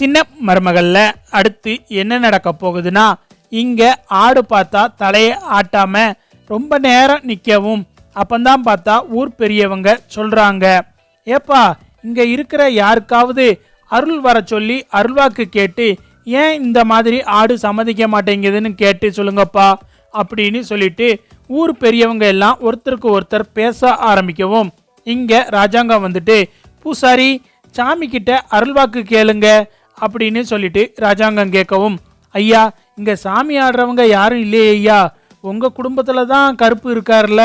சின்ன மருமகள்ல அடுத்து என்ன நடக்க போகுதுன்னா இங்க ஆடு பார்த்தா தலையை ஆட்டாம ரொம்ப நேரம் நிற்கவும் அப்பந்தான் பார்த்தா ஊர் பெரியவங்க சொல்றாங்க. ஏப்பா இங்க இருக்கிற யாருக்காவது அருள் வர சொல்லி அருள்வாக்கு கேட்டு ஏன் இந்த மாதிரி ஆடு சம்மதிக்க மாட்டேங்குதுன்னு கேட்டு சொல்லுங்கப்பா அப்படின்னு சொல்லிட்டு ஊர் பெரியவங்க எல்லாம் ஒருத்தருக்கு ஒருத்தர் பேச ஆரம்பிக்கவும். இங்க ராஜாங்கம் வந்துட்டு பூசாரி சாமி கிட்ட அருள்வாக்கு கேளுங்க. அப்படின்னு சொல்லிட்டு ராஜாங்கம் கேட்கவும் ஐயா இங்கே சாமி ஆடுறவங்க யாரும் இல்லையே ஐயா. உங்கள் குடும்பத்தில் தான் கருப்பு இருக்கார்ல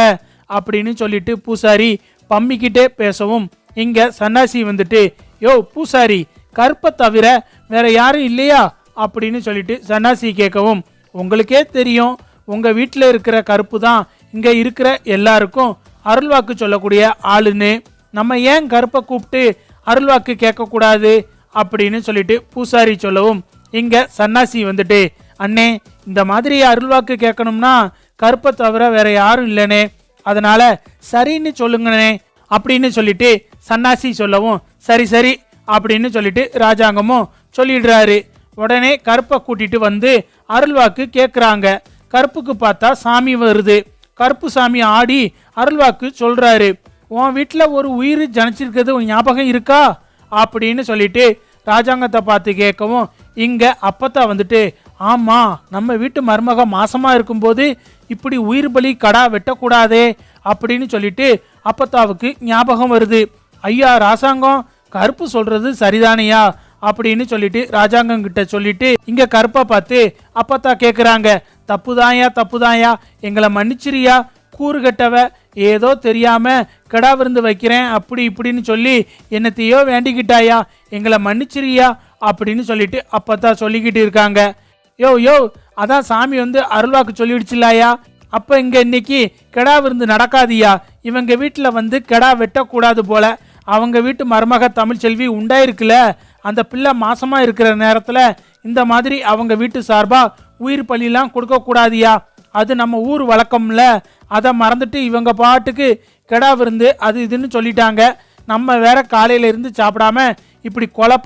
அப்படின்னு சொல்லிட்டு பூசாரி பம்மிக்கிட்டே பேசவும் இங்கே சன்னாசி வந்துட்டு யோ பூசாரி கருப்பை தவிர வேற யாரும் இல்லையா? அப்படின்னு சொல்லிட்டு சன்னாசி கேட்கவும் உங்களுக்கே தெரியும் உங்கள் வீட்டில் இருக்கிற கருப்பு தான் இங்கே இருக்கிற எல்லாருக்கும் அருள்வாக்கு சொல்லக்கூடிய ஆளுன்னு. நம்ம ஏன் கருப்பை கூப்பிட்டு அருள்வாக்கு கேட்கக்கூடாது? அப்படின்னு சொல்லிட்டு பூசாரி சொல்லவும் இங்க சன்னாசி வந்துட்டு அண்ணே இந்த மாதிரி அருள்வாக்கு கேட்கணும்னா கருப்பை தவிர வேற யாரும் இல்லைனே அதனால சரின்னு சொல்லுங்கண்ணே அப்படின்னு சொல்லிட்டு சன்னாசி சொல்லவும் சரி சரி அப்படின்னு சொல்லிட்டு ராஜாங்கமும் சொல்லிடுறாரு. உடனே கருப்பை கூட்டிட்டு வந்து அருள்வாக்கு கேட்குறாங்க கருப்புக்கு பார்த்தா சாமி வருது. கருப்பு சாமி ஆடி அருள்வாக்கு சொல்றாரு. உன் வீட்டில் ஒரு உயிர் ஜனிச்சிருக்கிறது ஞாபகம் இருக்கா? அப்படின்னு சொல்லிட்டு ராஜாங்கத்தை பார்த்து கேட்கவும் இங்கே அப்பத்தா வந்துட்டு ஆமாம் நம்ம வீட்டு மருமக மாசமாக இருக்கும்போது இப்படி உயிர் பலி கடா வெட்டக்கூடாதே அப்படின்னு சொல்லிட்டு அப்பத்தாவுக்கு ஞாபகம் வருது. ஐயா ராசாங்கம் கருப்பு சொல்றது சரிதானையா? அப்படின்னு சொல்லிட்டு ராஜாங்கம் கிட்ட சொல்லிட்டு இங்க கருப்பை பார்த்து அப்பத்தா கேட்குறாங்க தப்புதாயா தப்புதாயா எங்களை மன்னிச்சிரியா கூறுகட்டவ ஏதோ தெரியாமல் கிடா விருந்து வைக்கிறேன் அப்படி இப்படின்னு சொல்லி என்னத்தையோ வேண்டிக்கிட்டாயா? எங்களை மன்னிச்சிரியா அப்படின்னு சொல்லிட்டு அப்பத்தா சொல்லிக்கிட்டு இருக்காங்க. யோ யோ அதான் சாமி வந்து அருள்வாக்கு சொல்லிடுச்சுலாயா அப்போ இங்கே இன்னைக்கு கெடா விருந்து நடக்காதியா? இவங்க வீட்டில் வந்து கெடா வெட்டக்கூடாது போல. அவங்க வீட்டு மருமக தமிழ்ச்செல்வி உண்டாயிருக்குல அந்த பிள்ளை மாசமாக இருக்கிற நேரத்தில் இந்த மாதிரி அவங்க வீட்டு சார்பாக உயிர் பலிலாம் கொடுக்கக்கூடாதியா? அது நம்ம ஊர் வழக்கம்ல. அதை மறந்துட்டு இவங்க பாட்டுக்கு கெடா விருந்து அது இதுன்னு சொல்லிட்டாங்க. நம்ம வேற காலையில இருந்து சாப்பிடாம இப்படி கொலை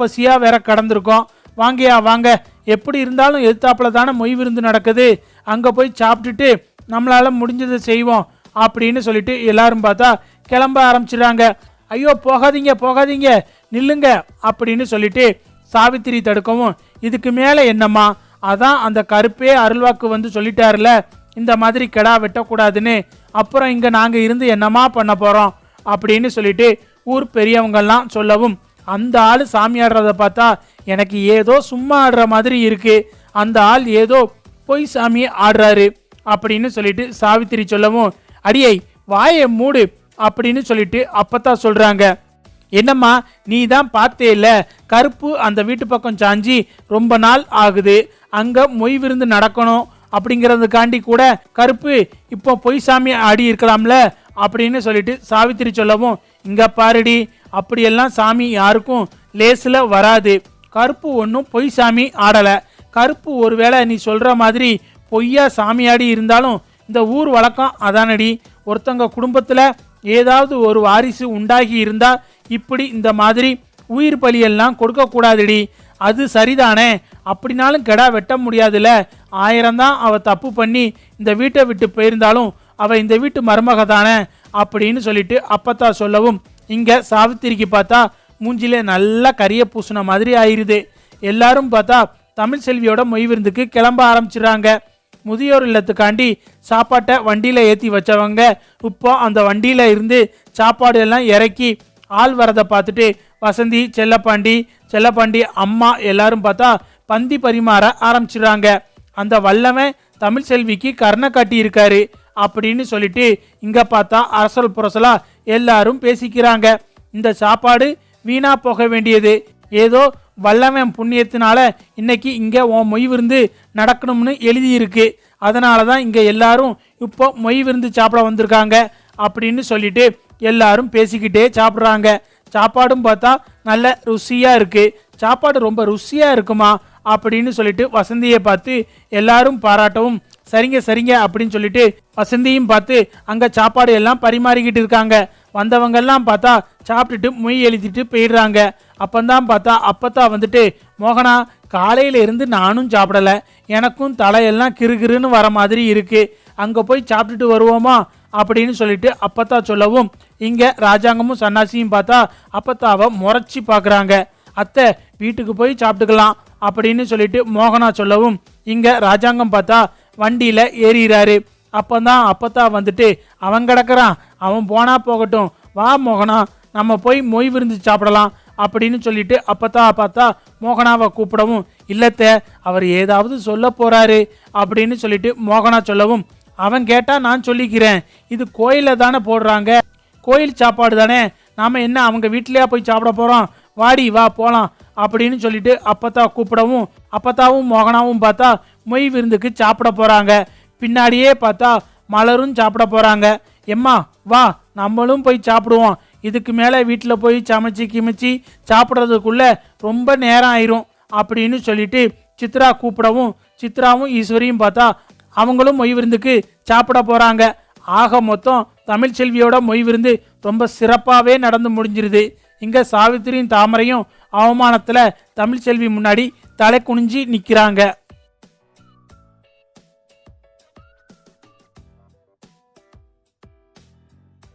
வேற கடந்திருக்கோம். வாங்கயா வாங்க. எப்படி இருந்தாலும் எதிர்த்தாப்புல தானே மொய் விருந்து நடக்குது. அங்கே போய் சாப்பிட்டுட்டு நம்மளால் முடிஞ்சதை செய்வோம் அப்படின்னு சொல்லிட்டு எல்லாரும் பார்த்தா கிளம்ப ஆரம்பிச்சிடுறாங்க. ஐயோ போகாதீங்க போகாதீங்க. நில்லுங்க அப்படின்னு சொல்லிட்டு சாவித்திரி தடுக்கவும் இதுக்கு மேலே என்னம்மா? அதான் அந்த கருப்பே அருள்வாக்கு வந்து சொல்லிட்டாருல. இந்த மாதிரி கெடா வெட்டக்கூடாதுன்னு அப்புறம் இங்கே நாங்கள் இருந்து என்னமா பண்ண போகிறோம் அப்படின்னு சொல்லிட்டு ஊர் பெரியவங்கள்லாம் சொல்லவும் அந்த ஆள் சாமி ஆடுறத பார்த்தா எனக்கு ஏதோ சும்மா ஆடுற மாதிரி இருக்கு. அந்த ஆள் ஏதோ பொய் சாமி ஆடுறாரு அப்படின்னு சொல்லிட்டு சாவித்திரி சொல்லவும் அடியை வாயை மூடு அப்படின்னு சொல்லிட்டு அப்பத்தான் சொல்கிறாங்க என்னம்மா நீ தான் பார்த்தே இல்லை கருப்பு அந்த வீட்டு பக்கம் சாஞ்சி ரொம்ப நாள் ஆகுது அங்கே மொய் விருந்து நடக்கணும் அப்படிங்கிறதுக்காண்டி கூட கருப்பு இப்போ பொய் சாமி ஆடி இருக்கலாம்ல அப்படின்னு சொல்லிட்டு சாவித்திரி சொல்லவும் இங்கே பாருடி அப்படியெல்லாம் சாமி யாருக்கும் லேஸில் வராது. கருப்பு ஒன்றும் பொய் சாமி ஆடலை. கருப்பு ஒருவேளை நீ சொல்கிற மாதிரி பொய்யா சாமியாடி இருந்தாலும் இந்த ஊர் வழக்கம் அதானடி. ஒருத்தங்க குடும்பத்தில் ஏதாவது ஒரு வாரிசு உண்டாகி இருந்தால் இப்படி இந்த மாதிரி உயிர் பலியெல்லாம் கொடுக்கக்கூடாதுடி அது சரிதானே? அப்படினாலும் கெடா வெட்ட முடியாதுல்ல. ஆயிரம் தான் அவள் தப்பு பண்ணி இந்த வீட்டை விட்டு போயிருந்தாலும் அவள் இந்த வீட்டு மருமக தானே அப்படின்னு சொல்லிட்டு அப்பத்தா சொல்லவும் இங்கே சாவித்திரிக்கு பார்த்தா மூஞ்சில நல்லா கரிய பூசின மாதிரி ஆயிடுது எல்லாரும் பார்த்தா தமிழ் செல்வியோட மொய் விருந்துக்கு கிளம்ப ஆரம்பிச்சிடுறாங்க. முதியோர் இல்லத்துக்காண்டி சாப்பாட்டை வண்டியில் ஏற்றி வச்சவங்க இப்போ அந்த வண்டியில் இருந்து சாப்பாடு எல்லாம் இறக்கி ஆள் வரதை பார்த்துட்டு வசந்தி செல்லப்பாண்டி செல்லப்பாண்டி அம்மா எல்லாரும் பார்த்தா பந்தி பரிமாற ஆரம்பிச்சிடுறாங்க. அந்த வல்லவன் தமிழ் செல்விக்கு கர்ணை காட்டி இருக்காரு அப்படின்னு சொல்லிட்டு இங்கே பார்த்தா அரசல் புரசலா எல்லாரும் பேசிக்கிறாங்க. இந்த சாப்பாடு வீணா போக வேண்டியது. ஏதோ வல்லவன் புண்ணியத்தினால இன்னைக்கு இங்கே உன் மொய் விருந்து நடக்கணும்னு எழுதியிருக்கு. அதனால தான் இங்கே எல்லாரும் இப்போ மொய் விருந்து சாப்பிட வந்திருக்காங்க அப்படின்னு சொல்லிட்டு எல்லாரும் பேசிக்கிட்டே சாப்பிட்றாங்க. சாப்பாடும் பார்த்தா நல்ல ருசியாக இருக்குது சாப்பாடு ரொம்ப ருசியாக இருக்குமா அப்படின்னு சொல்லிட்டு வசந்தியை பார்த்து எல்லாரும் பாராட்டவும் சரிங்க சரிங்க அப்படின்னு சொல்லிட்டு வசந்தியும் பார்த்து அங்கே சாப்பாடு எல்லாம் பரிமாறிக்கிட்டு இருக்காங்க. வந்தவங்கெல்லாம் பார்த்தா சாப்பிட்டுட்டு மொய் எழுதிட்டு போயிடுறாங்க. அப்பந்தான் பார்த்தா அப்பத்தா வந்துட்டு மோகனா காலையில இருந்து நானும் சாப்பிடல. எனக்கும் தலையெல்லாம் கிறுகிறுன்னு வர மாதிரி இருக்குது அங்கே போய் சாப்பிட்டுட்டு வருவோமா? அப்படின்னு சொல்லிட்டு அப்பத்தா சொல்லவும் இங்கே ராஜாங்கமும் சன்னாசியும் பார்த்தா அப்பத்தாவை முறைச்சி பார்க்குறாங்க. அத்தை வீட்டுக்கு போய் சாப்பிட்டுக்கலாம் அப்படின்னு சொல்லிட்டு மோகனா சொல்லவும் இங்கே ராஜாங்கம் பார்த்தா வண்டியில் ஏறிறாரு. அப்பதான் அப்பத்தா வந்துட்டு அவன் கிடக்கிறான் அவன் போனா போகட்டும். வா மோகனா நம்ம போய் மொய் விருந்து சாப்பிடலாம். அப்படின்னு சொல்லிட்டு அப்பத்தா பார்த்தா மோகனாவை கூப்பிடவும் இல்லத்த அவர் ஏதாவது சொல்ல போறாரு. அப்படின்னு சொல்லிட்டு மோகனா சொல்லவும் அவன் கேட்டா நான் சொல்லிக்கிறேன். இது கோயில தானே போடுறாங்க. கோயில் சாப்பாடு தானே? நாம் என்ன அவங்க வீட்டிலேயே போய் சாப்பிட போகிறோம் வாடி வா போகலாம் அப்படின்னு சொல்லிட்டு அப்பத்தா கூப்பிடவும் அப்பத்தாவும் மோகனாவும் பார்த்தா மொய் விருந்துக்கு சாப்பிட போகிறாங்க பின்னாடியே பார்த்தா மலரும் சாப்பிட போகிறாங்க எம்மா வா நம்மளும் போய் சாப்பிடுவோம். இதுக்கு மேலே வீட்டில் போய் சமைச்சு கிமிச்சி சாப்பிட்றதுக்குள்ளே ரொம்ப நேரம் ஆயிரும் அப்படின்னு சொல்லிட்டு சித்ரா கூப்பிடவும் சித்ராவும் ஈஸ்வரியும் பார்த்தா அவங்களும் மொய் விருந்துக்கு சாப்பிட போகிறாங்க ஆக மொத்தம் தமிழ் செல்வியோட மொய் விருந்து ரொம்ப சிறப்பாகவே நடந்து முடிஞ்சிருது. இங்கே சாவித்திரியும் தாமரையும் அவமானத்தில் தமிழ் செல்வி முன்னாடி தலை குனிஞ்சு நிற்கிறாங்க